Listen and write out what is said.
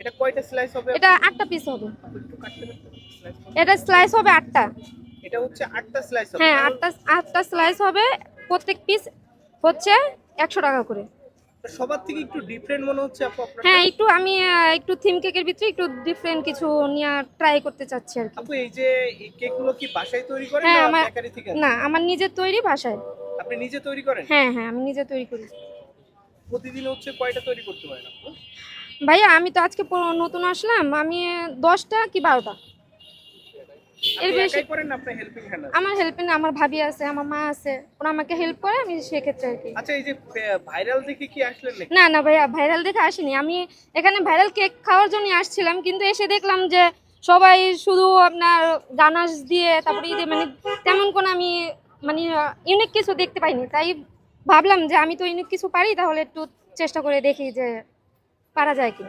এটা কয়টা স্লাইস হবে? এটা আটটা পিস হবে। একটু কাটতে পারবেন? এটা স্লাইস হবে আটটা। এটা হচ্ছে আটটা স্লাইস হবে। হ্যাঁ আটটা আটটা স্লাইস হবে। প্রত্যেক পিস হচ্ছে একশো টাকা করে। সবার থেকে একটু ডিফারেন্ট মনে হচ্ছে আপু আপনার হ্যাঁ একটু আমি একটু থিম কেকের ভিতরে একটু ডিফারেন্ট কিছু নিয়ে ট্রাই করতে চাচ্ছি আর কি। আপু এই যে এই কেকগুলো কি বাসায় তৈরি করেন হ্যাঁ, না আমার- বেকারি থেকে? না আমার নিজের তৈরি বাসায়। আপনি নিজে তৈরি করেন? হ্যাঁ হ্যাঁ আমি নিজে তৈরি করি। প্রতিদিন হচ্ছে কয়টা তৈরি করতে পারেন আপু? ভাইয়া আমি তো আজকে নতুন আসলাম আমি দশটা কি বারোটা? এর বেশি- আমার হেল্পিং আমার ভাবি আছে আমার মা আছে ওরা আমাকে হেল্প করে আমি সেক্ষেত্রে আর কি। আচ্ছা এই যে ভাইরাল দেখে কি আসলেন না না ভাইয়া ভাইরাল দেখে আসিনি। আমি এখানে ভাইরাল কেক খাওয়ার জন্য আসছিলাম কিন্তু এসে দেখলাম যে সবাই শুধু আপনার গানাস দিয়ে তারপরে ঈদে মানে তেমন কোনো আমি মানে ইউনিক কিছু দেখতে পাইনি। তাই ভাবলাম যে আমি তো ইউনিক কিছু পারি তাহলে একটু চেষ্টা করে দেখি যে পারা যায় কি